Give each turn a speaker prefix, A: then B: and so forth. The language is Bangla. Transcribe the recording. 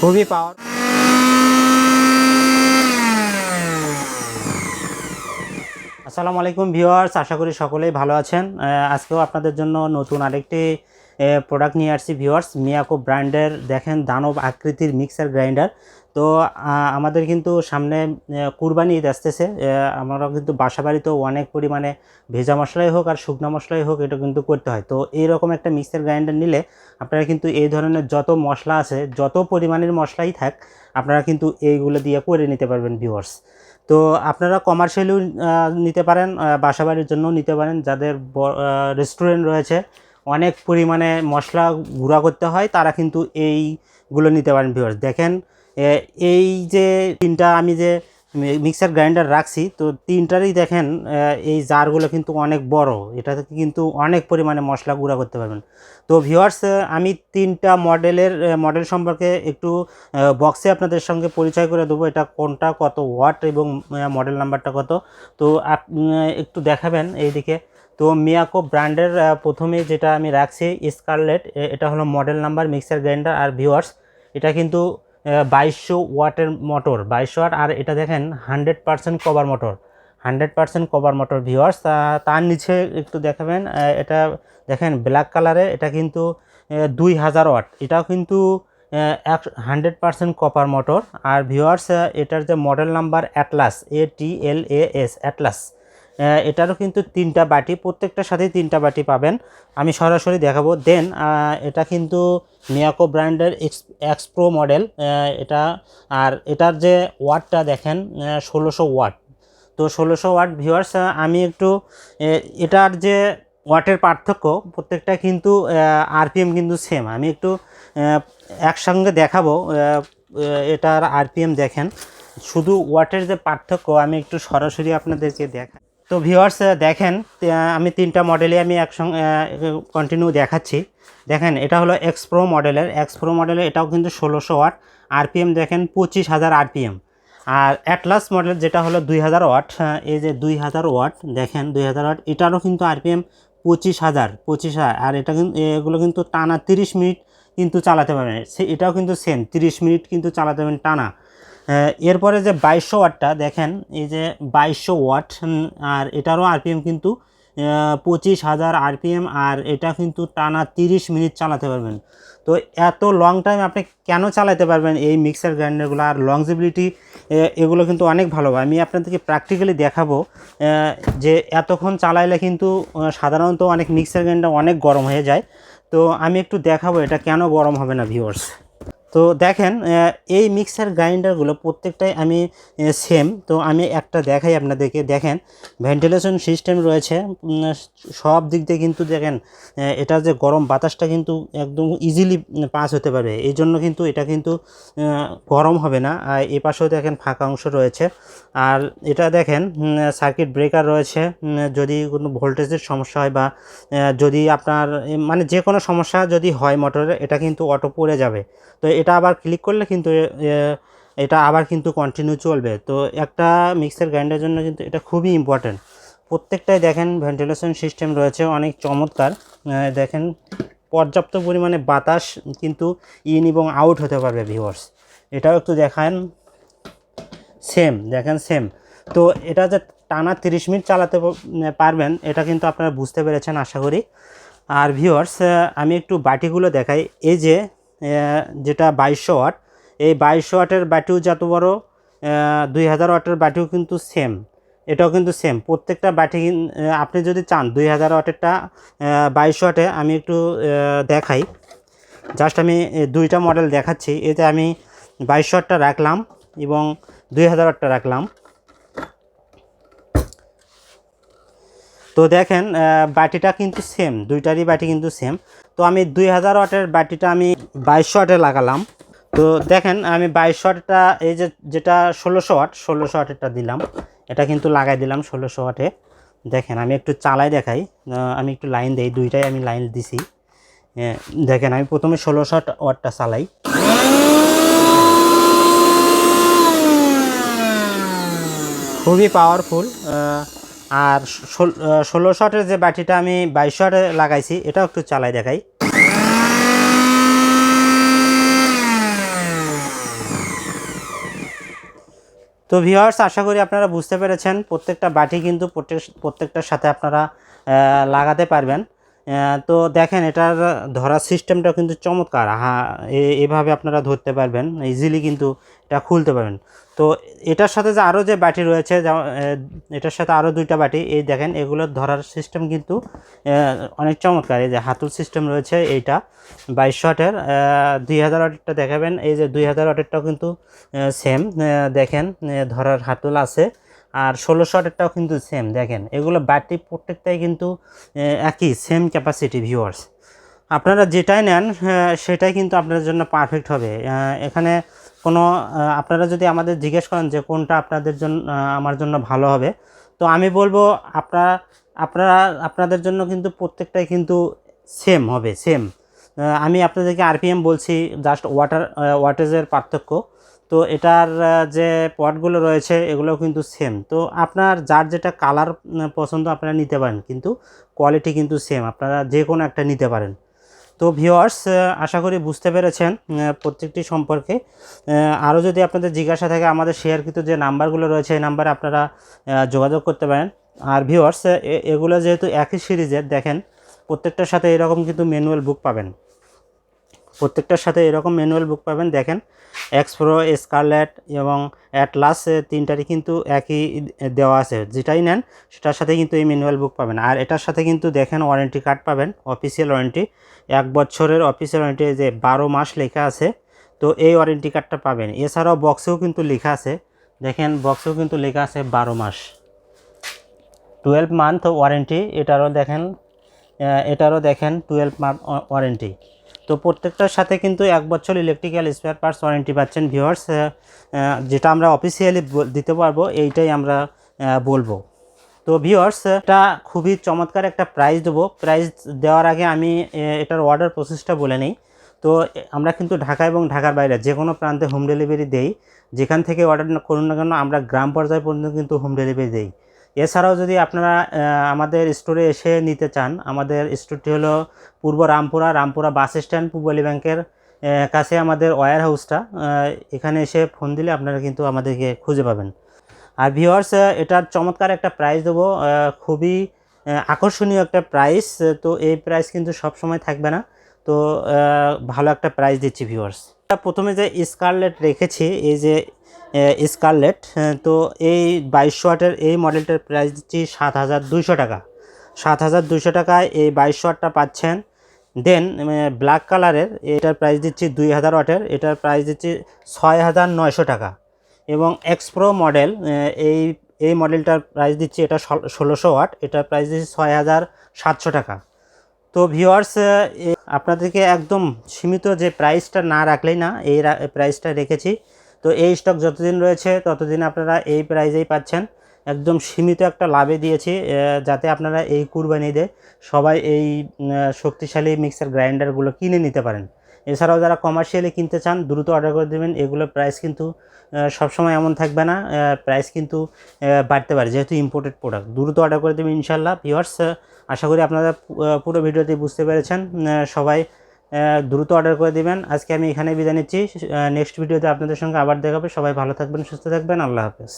A: খুবই পাওয়ার আসসালামু আলাইকুম ভিউয়ার্স, আশা করি সকলেই ভালো আছেন। আজকেও আপনাদের জন্য নতুন আরেকটি প্রোডাক্ট নিয়ে আসছি ভিউয়ার্স মিয়াকো ব্র্যান্ডের দেখেন দানব আকৃতির মিক্সার গ্রাইন্ডার তো আমাদের কিন্তু সামনে কুরবানি ঈদ আসতেছে। আমরা কিন্তু বাসা বাড়িতেও অনেক পরিমাণে ভেজা মশলাই হোক আর শুকনো মশলাই হোক, এটা কিন্তু করতে হয়। তো, এইরকম একটা মিক্সার গ্রাইন্ডার নিলে আপনারা কিন্তু এই ধরনের যত মশলা আছে, যত পরিমাণের মশলাই থাক, আপনারা কিন্তু এইগুলো দিয়ে করে নিতে পারবেন ভিউয়ার্স তো, আপনারা কমার্শিয়ালিও নিতে পারেন বাসাবাড়ির জন্য নিতে পারেন। যাদের রেস্টুরেন্ট রয়েছে অনেক পরিমাণে মশলা গুঁড়া করতে হয়, তারা কিন্তু এইগুলো নিতে পারেন ভিউয়ার্স দেখেন এই যে তিনটা আমি যে মিক্সার গ্রাইন্ডার রাখছি, তো তিনটারই দেখেন এই জারগুলো কিন্তু অনেক বড়। এটা থেকে কিন্তু অনেক পরিমাণে মশলা গুঁড়া করতে পারবেন। তো ভিউয়ার্স আমি তিনটা মডেলের মডেল সম্পর্কে একটু বক্সে আপনাদের সঙ্গে পরিচয় করে দেবো, এটা কোনটা কত ওয়াট এবং মডেল নাম্বারটা কত। তো একটু দেখাবেন, এইদিকে। তো মিয়াকো ব্র্যান্ডের প্রথমে যেটা আমি রাখছি, স্কারলেট এটা হলো মডেল নাম্বার মিক্সার গ্রাইন্ডার আর ভিওয়ার্স এটা কিন্তু বাইশশো ওয়াটের মোটর বাইশশো ওয়াট, আর এটা দেখেন hundred percent copper motor hundred percent copper motor viewers তার নিচে একটু দেখাবেন এটা দেখেন ব্ল্যাক কালারে এটা কিন্তু দুই হাজার ওয়াট। এটাও কিন্তু এক হান্ড্রেড পার্সেন্ট কপার মোটর আর ভিওয়ার্স এটার যে model number Atlas A T L A S Atlas এটারও কিন্তু তিনটা বাটি, প্রত্যেকটার সাথেই তিনটা বাটি পাবেন। আমি সরাসরি দেখাবো। দেন এটা কিন্তু মিয়াকো ব্র্যান্ডের এক্স এক্স প্রো মডেল এটা, আর এটার যে ওয়াটটা দেখেন ষোলোশো ওয়াট। তো ষোলোশো ওয়াট ভিউয়ার্স আমি একটু এটার যে ওয়াটের পার্থক্য, প্রত্যেকটা কিন্তু আরপিএম কিন্তু সেম আমি একটু একসঙ্গে দেখাবো। এটার আরপিএম দেখেন। শুধু ওয়াটের যে পার্থক্য, আমি একটু সরাসরি আপনাদেরকে দেখাই তো ভিউয়ার্স দেখেন আমি তিনটা মডেলে আমি একসঙ্গে কন্টিনিউ দেখাচ্ছি। দেখেন, এটা হলো এক্স প্রো মডেলের এক্স প্রো মডেলের এটাও কিন্তু ষোলোশো ওয়াট আরপিএম দেখেন, পঁচিশ হাজার আরপিএম আর অ্যাটলাস মডেল যেটা হলো দুই হাজার ওয়াট এই যে দুই হাজার ওয়াট দেখেন, দুই হাজার ওয়াট এটারও কিন্তু আরপিএম পঁচিশ হাজার পঁচিশ হাজার। আর এটা কিন্তু এগুলো কিন্তু টানা তিরিশ মিনিট কিন্তু চালাতে পারবেন। সে, এটাও কিন্তু সেম তিরিশ মিনিট কিন্তু চালাতে পারবেন টানা। এরপরে যে বাইশশো ওয়াটটা, দেখেন, এই যে বাইশশো ওয়াট আর এটারও আরপিএম কিন্তু পঁচিশ হাজার আরপিএম, আর এটা কিন্তু টানা তিরিশ মিনিট চালাতে পারবেন। তো এত লং টাইম আপনি কেন চালাতে পারবেন এই মিক্সার গ্রাইন্ডারগুলো আর লংজিবিলিটি এগুলো কিন্তু অনেক ভালো। আমি আপনাদেরকে প্র্যাকটিক্যালি দেখাবো যে এতক্ষণ চালাইলে কিন্তু সাধারণত অনেক মিক্সার গ্রাইন্ডার অনেক গরম হয়ে যায়। তো আমি একটু দেখাবো এটা কেন গরম হবে না ভিউয়ার্স তো দেখেন এই মিক্সার গ্রাইন্ডারগুলো প্রত্যেকটাই আমি সেম তো আমি একটা দেখাই আপনাদেরকে। দেখেন ভেন্টিলেশন সিস্টেম রয়েছে। সব দিক দিয়ে কিন্তু দেখেন এটা যে গরম বাতাসটা কিন্তু একদম ইজিলি পাস হতে পারবে এই জন্য কিন্তু এটা কিন্তু গরম হবে না। আর এ পাশেও দেখেন ফাঁকা অংশ রয়েছে। আর এটা দেখেন সার্কিট ব্রেকার রয়েছে। যদি কোনো ভোল্টেজের সমস্যা হয় বা যদি আপনার মানে যে কোনো সমস্যা যদি হয় মোটরে এটা কিন্তু অটো পড়ে যাবে। তো এটা আবার ক্লিক করলে কিন্তু এটা আবার কিন্তু কন্টিনিউ চলবে। তো একটা মিক্সার গ্রাইন্ডারের জন্য কিন্তু এটা খুবই ইম্পর্ট্যান্ট প্রত্যেকটাই দেখেন ভেন্টিলেশন সিস্টেম রয়েছে, অনেক চমৎকার। দেখেন পর্যাপ্ত পরিমাণে বাতাস কিন্তু ইন এবং আউট হতে পারবে ভিউয়ার্স এটাও একটু দেখান। সেম দেখেন সেম তো এটা যে টানা তিরিশ মিনিট চালাতে পারবেন, এটা কিন্তু আপনারা বুঝতে পেরেছেন, আশা করি। আর ভিউয়ার্স আমি একটু বাটিগুলো দেখাই। এই যে যেটা বাইশশো ওয়াট, এই বাইশশো ওয়াটের বাটিও যত বড় দুই হাজার ওয়াটের বাটিও কিন্তু সেম এটাও কিন্তু সেম প্রত্যেকটা কিন- আপনি যদি চান দুই হাজার ওয়াটেরটা বাইশশো ওয়াটে আমি একটু দেখাই। জাস্ট আমি দুইটা মডেল দেখাচ্ছি। এতে আমি বাইশশো ওয়াটটা রাখলাম এবং দুই হাজার ওয়াটটা রাখলাম। তো দেখেন বাটিটা কিন্তু সেম দুইটারই বাটি কিন্তু সেম তো আমি দুই হাজার ওয়াটের বাটিটা আমি বাইশশো ওয়াটে লাগালাম। তো দেখেন, আমি বাইশশো ওয়াটটা এই যে যেটা ষোলোশো ওয়াট, ষোলোশো ওয়াটেরটা দিলাম। এটা কিন্তু লাগাই দিলাম ষোলোশো ওয়াটে। দেখেন, আমি একটু চালাই দেখাই। আমি একটু লাইন দিই, দুইটাই আমি লাইন দিছি। দেখেন, আমি প্রথমে ষোলোশো ওয়াটটা চালাই। খুবই পাওয়ারফুল আর ষোলো শটের যে বাটিটা আমি বাইশ শটে লাগাইছি, এটাও একটু চালাই দেখাই। তো ভিওয়ার্স আশা করি আপনারা বুঝতে পেরেছেন, প্রত্যেকটা বাটি কিন্তু প্রত্যেক প্রত্যেকটার সাথে আপনারা লাগাতে পারবেন। তো দেখেন এটার ধরার সিস্টেমটা কিন্তু চমৎকার। হ্যাঁ এভাবে আপনারা ধরতে পারবেন ইজিলি কিন্তু এটা খুলতে পারবেন। তো এটার সাথে যে আরও যে বাটি রয়েছে এটার সাথে আরও দুইটা বাটি, এই দেখেন এগুলোর ধরার সিস্টেম কিন্তু অনেক চমৎকার। এই যে হাতুল সিস্টেম রয়েছে, এইটা বাইশ শটের দুই হাজার ওয়াটেরটা দেখাবেন, এই যে দুই হাজার ওয়াটেরটাও কিন্তু সেম দেখেন ধরার হাতুল আছে। আর ষোলো শটেরটাও কিন্তু সেম দেখেন, এগুলো ব্যাটারি প্রত্যেকটাই কিন্তু একই সেম ক্যাপাসিটি ভিউয়ার্স আপনারা যেটাই নেন সেটাই কিন্তু আপনাদের জন্য পারফেক্ট হবে। এখানে কোনো আপনারা যদি আমাদের জিজ্ঞেস করেন যে কোনটা আপনাদের জন্য আমার জন্য ভালো হবে, তো আমি বলব আপনারা আপনারা, আপনাদের জন্য কিন্তু প্রত্যেকটাই কিন্তু সেম হবে সেম আমি আপনাদেরকে আরপিএম বলছি জাস্ট ওয়াটার ওয়াটেজের পার্থক্য। তো এটার যে পটগুলো রয়েছে এগুলো কিন্তু সেম তো আপনার যার যেটা কালার পছন্দ আপনারা নিতে পারেন, কিন্তু কোয়ালিটি কিন্তু সেম আপনারা যে কোনো একটা নিতে পারেন। তো ভিওয়ার্স আশা করি বুঝতে পেরেছেন প্রত্যেকটি সম্পর্কে। আরও যদি আপনাদের জিজ্ঞাসা থাকে, আমাদের শেয়ারকৃত যে নাম্বারগুলো রয়েছে, এই নাম্বারে আপনারা যোগাযোগ করতে পারেন। আর ভিওয়ার্স এগুলো যেহেতু একই সিরিজের, দেখেন, প্রত্যেকটার সাথে এরকম কিন্তু ম্যানুয়াল বুক পাবেন। প্রত্যেকটার সাথে এরকম ম্যানুয়াল বুক পাবেন। দেখেন এক্সপ্রো স্কারলেট এবং অ্যাটলাস তিনটারই কিন্তু একই দেওয়া আছে। যেটাই নেন, সেটার সাথে কিন্তু এই ম্যানুয়াল বুক পাবেন। আর এটার সাথে কিন্তু দেখেন ওয়ারেন্টি কার্ড পাবেন অফিসিয়াল ওয়ারেন্টি এক বছরের অফিসিয়াল ওয়ারেন্টি যে বারো মাস লেখা আছে, তো এই ওয়ারেন্টি কার্ডটা পাবেন। এছাড়াও বক্সেও কিন্তু লেখা আছে। দেখেন বক্সেও কিন্তু লেখা আছে বারো মাস। টুয়েলভ মান্থ ওয়ারেন্টি এটারও দেখেন এটারও দেখেন টুয়েলভ মান্থ ওয়ারেন্টি তো প্রত্যেকটার সাথে কিন্তু এক বছর ইলেকট্রিক্যাল স্পেয়ার পার্টস ওয়ারেন্টি পাচ্ছেন ভিউয়ার্স যেটা আমরা অফিসিয়ালি দিতে পারব, এইটাই আমরা বলব। তো ভিউয়ার্স এটা খুবই চমৎকার একটা প্রাইস দেবো। প্রাইস দেওয়ার আগে আমি এটার অর্ডার প্রসেসটা বলে নিই। তো আমরা কিন্তু ঢাকা এবং ঢাকার বাইরে যে কোনো প্রান্তে হোম ডেলিভারি দেই। যেখান থেকে অর্ডার করুন না কেন, আমরা গ্রাম পর্যায় পর্যন্ত কিন্তু হোম ডেলিভারি দেই। এছাড়াও যদি আপনারা আমাদের স্টোরে এসে নিতে চান, আমাদের স্টোরটি হলো পূর্ব রামপুরা রামপুরা বাস স্ট্যান্ড পূর্বলী ব্যাংকের কাছে আমাদের ওয়্যার হাউসটা এখানে এসে ফোন দিলে আপনারা কিন্তু আমাদেরকে খুঁজে পাবেন। আর ভিওয়ার্স এটার চমৎকার একটা প্রাইস দেবো খুবই আকর্ষণীয় একটা প্রাইস তো এই প্রাইস কিন্তু সব সময় থাকবে না। তো ভালো একটা প্রাইস দিচ্ছি ভিউয়ার্স প্রথমে যে স্কারলেট রেখেছি, এই যে স্কারলেট তো এই বাইশশো ওয়াটের এই মডেলটার প্রাইস দিচ্ছি সাত হাজার দুইশো টাকা। সাত হাজার দুইশো টাকায় এই বাইশশো ওয়াটটা পাচ্ছেন। দেন ব্ল্যাক কালারের এটার প্রাইস দিচ্ছি দুই হাজার ওয়াটের, এটার প্রাইস দিচ্ছি ছয় হাজার নয়শো টাকা। এবং এক্সপ্রো মডেল এই এই মডেলটার প্রাইস দিচ্ছি এটা ষোলোশো ওয়াট, এটার প্রাইস দিচ্ছি ছয় হাজার সাতশো টাকা। তো ভিওয়ার্স আপনাদেরকে একদম সীমিত যে প্রাইসটা না রাখলেই না, এই প্রাইসটা রেখেছি। তো এই স্টক যতদিন রয়েছে, ততদিন আপনারা এই প্রাইজেই পাচ্ছেন। একদম সীমিত একটা লাভে দিয়েছি যাতে আপনারা এই কুরবানিতে সবাই এই শক্তিশালী মিক্সার গ্রাইন্ডারগুলো কিনে নিতে পারেন। এছাড়াও যারা কমার্শিয়ালি কিনতে চান, দ্রুত অর্ডার করে দেবেন। এগুলোর প্রাইস কিন্তু সবসময় এমন থাকবে না প্রাইস কিন্তু বাড়তে পারে, যেহেতু ইম্পোর্টেড প্রোডাক্ট দ্রুত অর্ডার করে দেবেন ইনশাল্লাহ ভিওয়ার্স আশা করি আপনারা পুরো ভিডিওটি বুঝতে পেরেছেন। সবাই দ্রুত অর্ডার করে দিবেন। আজকে আমি এখানে বিদায় নিচ্ছি। নেক্সট ভিডিওতে আপনাদের সঙ্গে আবার দেখা হবে। সবাই ভালো থাকবেন, সুস্থ থাকবেন। আল্লাহ হাফেজ।